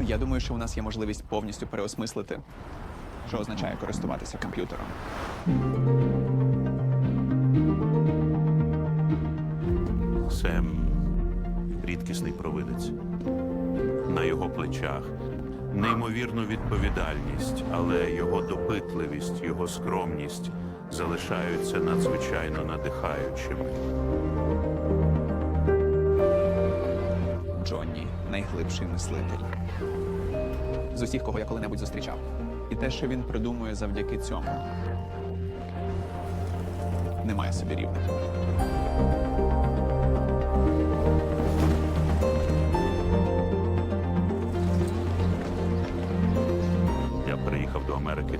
Я думаю, що у нас є можливість повністю переосмислити, що означає користуватися комп'ютером. Сем рідкісний провидець. На його плечах неймовірну відповідальність, але його допитливість, його скромність залишаються надзвичайно надихаючими. Джонні найглибший мислитель. З усіх, кого я коли-небудь зустрічав. І те, що він придумує завдяки цьому, немає собі рівних. Я приїхав до Америки,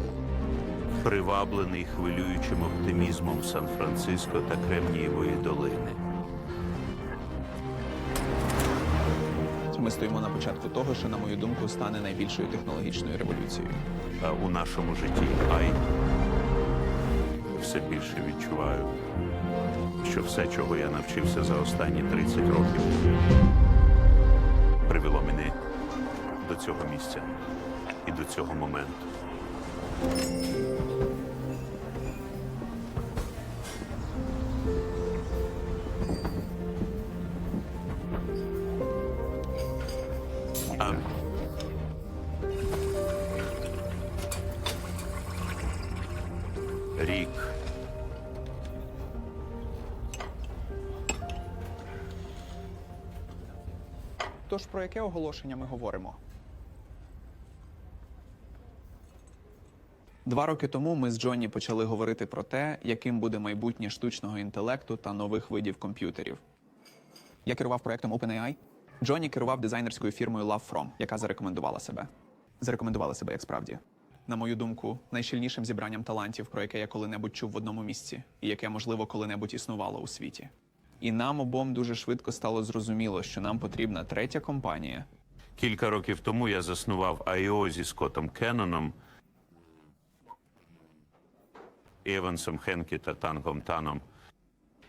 приваблений хвилюючим оптимізмом Сан-Франциско та Кремнієвої долини. Ми стоїмо на початку того, що, на мою думку, стане найбільшою технологічною революцією. У нашому житті ай все більше відчуваю, що все, чого я навчився за останні 30 років, привело мене до цього місця і до цього моменту. А рік Тож про яке оголошення ми говоримо? Два роки тому ми з Джонні почали говорити про те, яким буде майбутнє штучного інтелекту та нових видів комп'ютерів. Я керував проектом OpenAI. Джонні керував дизайнерською фірмою LoveFrom, яка зарекомендувала себе. Зарекомендувала себе як справді. На мою думку, найщільнішим зібранням талантів, про яке я коли-небудь чув в одному місці, і яке, можливо, коли-небудь існувало у світі. І нам обом дуже швидко стало зрозуміло, що нам потрібна третя компанія, кілька років тому я заснував IO зі Скоттом Кенноном, Евансом Хенкі та Тангом Таном,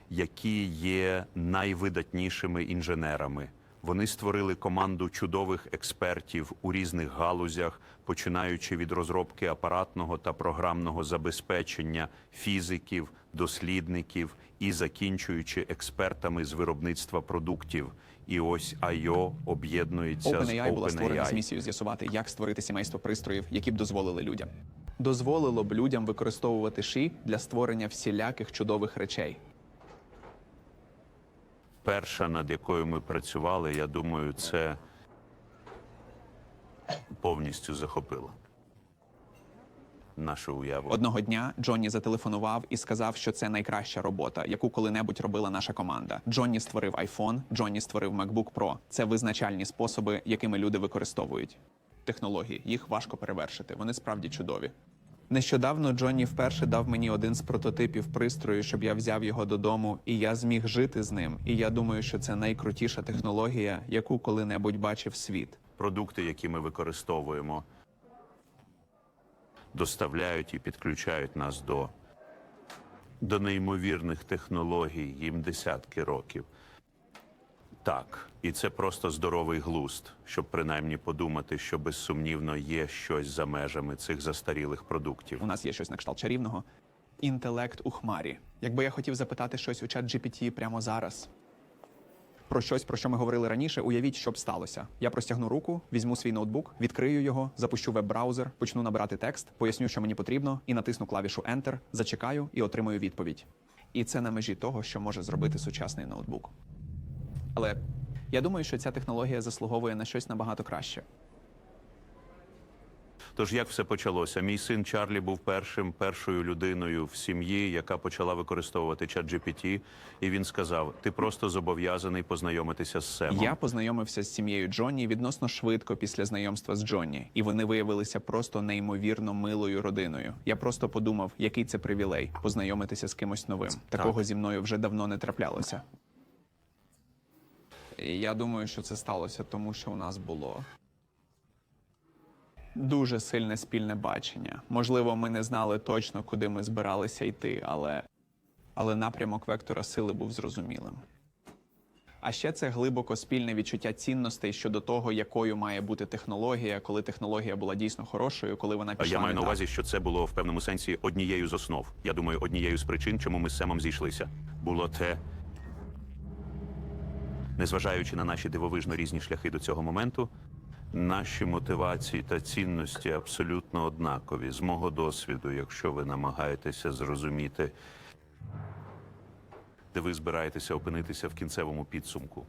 які є найвидатнішими інженерами. Вони створили команду чудових експертів у різних галузях, починаючи від розробки апаратного та програмного забезпечення фізиків, дослідників і закінчуючи експертами з виробництва продуктів. І ось IO об'єднується OpenAI з була створена з місією з'ясувати, як створити сімейство пристроїв, які б дозволили людям. Дозволило б людям використовувати ші для створення всіляких чудових речей. Перша, над якою ми працювали, я думаю, це повністю захопило нашу уяву. Одного дня Джонні зателефонував і сказав, що це найкраща робота, яку коли-небудь робила наша команда. Джонні створив iPhone, Джонні створив MacBook Pro. Це визначальні способи, якими люди використовують технології. Їх важко перевершити. Вони справді чудові. Нещодавно Джонні вперше дав мені один з прототипів пристрою, щоб я взяв його додому, і я зміг жити з ним. І я думаю, що це найкрутіша технологія, яку коли-небудь бачив світ. Продукти, які ми використовуємо, доставляють і підключають нас до, до неймовірних технологій, їм десятки років. Так, і це просто здоровий глузд, щоб принаймні подумати, що безсумнівно є щось за межами цих застарілих продуктів. У нас є щось на кшталт чарівного. Інтелект у хмарі. Якби я хотів запитати щось у чат GPT прямо зараз. Про щось, про що ми говорили раніше, уявіть, що б сталося. Я простягну руку, візьму свій ноутбук, відкрию його, запущу веб-браузер, почну набирати текст, поясню, що мені потрібно, і натисну клавішу Enter, зачекаю і отримаю відповідь. І це на межі того, що може зробити сучасний ноутбук. Але я думаю, що ця технологія заслуговує на щось набагато краще. Тож як все почалося? Мій син Чарлі був першим першою людиною в сім'ї, яка почала використовувати чат GPT, і він сказав: Ти просто зобов'язаний познайомитися з Семом. Я познайомився з сім'єю Джонні відносно швидко після знайомства з Джонні, і вони виявилися просто неймовірно милою родиною. Я просто подумав, який це привілей познайомитися з кимось новим. Такого зі мною вже давно не траплялося. І я думаю, що це сталося, тому що у нас було дуже сильне спільне бачення. Можливо, ми не знали точно, куди ми збиралися йти, але, але напрямок вектора сили був зрозумілим. А ще це глибоко спільне відчуття цінностей щодо того, якою має бути технологія, коли технологія була дійсно хорошою, коли вона пішла я маю на увазі, що це було в певному сенсі однією з основ. Я думаю, однією з причин, чому ми з Семом зійшлися, було те, незважаючи на наші дивовижно різні шляхи до цього моменту, наші мотивації та цінності абсолютно однакові. З мого досвіду, якщо ви намагаєтеся зрозуміти, де ви збираєтеся опинитися в кінцевому підсумку.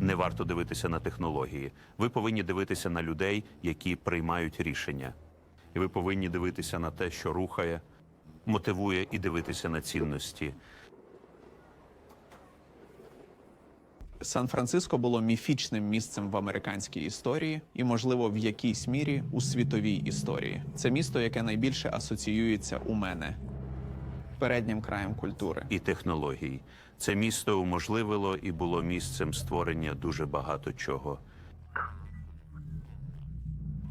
Не варто дивитися на технології. Ви повинні дивитися на людей, які приймають рішення. І ви повинні дивитися на те, що рухає, мотивує і дивитися на цінності. Сан-Франциско було міфічним місцем в американській історії і, можливо, в якійсь мірі у світовій історії. Це місто, яке найбільше асоціюється у мене переднім краєм культури. і технологій. Це місто уможливило і було місцем створення дуже багато чого.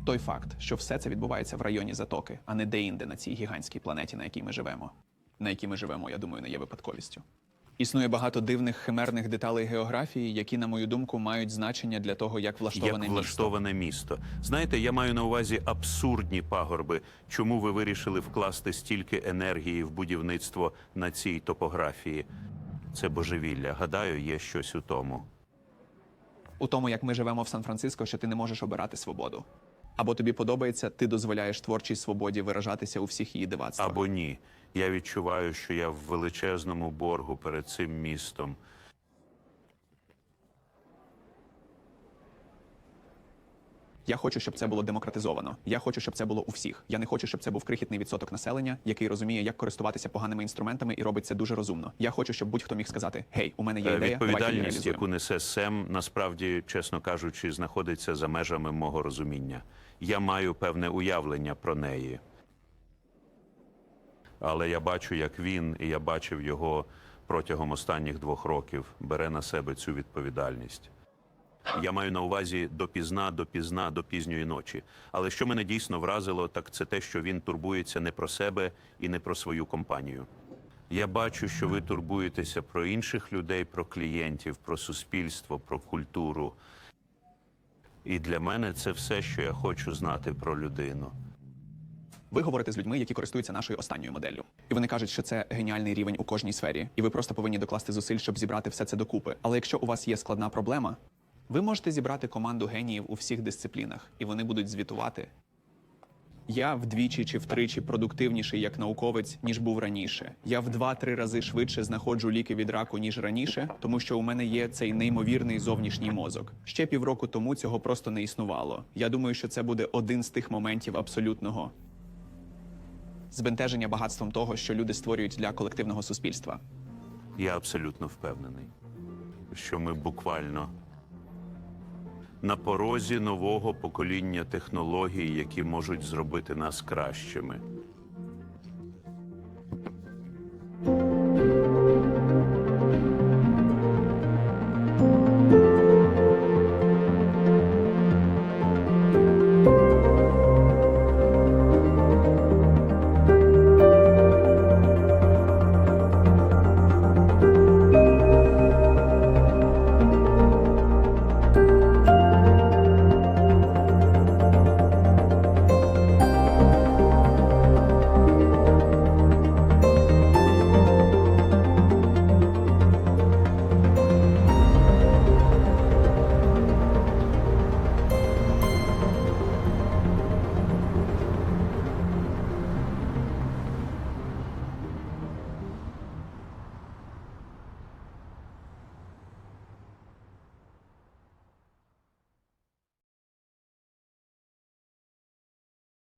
Той факт, що все це відбувається в районі Затоки, а не де-інде на цій гігантській планеті, на якій ми живемо. На якій ми живемо, я думаю, не є випадковістю. Існує багато дивних химерних деталей географії, які, на мою думку, мають значення для того, як влаштоване Як місто. влаштоване місто. Знаєте, я маю на увазі абсурдні пагорби. Чому ви вирішили вкласти стільки енергії в будівництво на цій топографії? Це божевілля. Гадаю, є щось у тому. у тому, як ми живемо в Сан-Франциско, що ти не можеш обирати свободу. Або тобі подобається, ти дозволяєш творчій свободі виражатися у всіх її дивацтвах. Або ні. Я відчуваю, що я в величезному боргу перед цим містом. Я хочу, щоб це було демократизовано. Я хочу, щоб це було у всіх. Я не хочу, щоб це був крихітний відсоток населення, який розуміє, як користуватися поганими інструментами і робить це дуже розумно. Я хочу, щоб будь-хто міг сказати: Гей, у мене є Е, ідея, Відповідальність, яку несе Сем, насправді, чесно кажучи, знаходиться за межами мого розуміння. Я маю певне уявлення про неї. Але я бачу, як він, і я бачив його протягом останніх двох років, бере на себе цю відповідальність. Я маю на увазі допізна, допізна, до пізньої ночі. Але що мене дійсно вразило, так це те, що він турбується не про себе і не про свою компанію. Я бачу, що ви турбуєтеся про інших людей, про клієнтів, про суспільство, про культуру. І для мене це все, що я хочу знати про людину. Ви говорите з людьми, які користуються нашою останньою моделлю. І вони кажуть, що це геніальний рівень у кожній сфері, і ви просто повинні докласти зусиль, щоб зібрати все це докупи. Але якщо у вас є складна проблема, ви можете зібрати команду геніїв у всіх дисциплінах, і вони будуть звітувати. Я вдвічі чи втричі продуктивніший як науковець, ніж був раніше. Я в два-три рази швидше знаходжу ліки від раку, ніж раніше, тому що у мене є цей неймовірний зовнішній мозок. Ще півроку тому цього просто не існувало. Я думаю, що це буде один з тих моментів абсолютного збентеження багатством того, що люди створюють для колективного суспільства. Я абсолютно впевнений, що ми буквально на порозі нового покоління технологій, які можуть зробити нас кращими.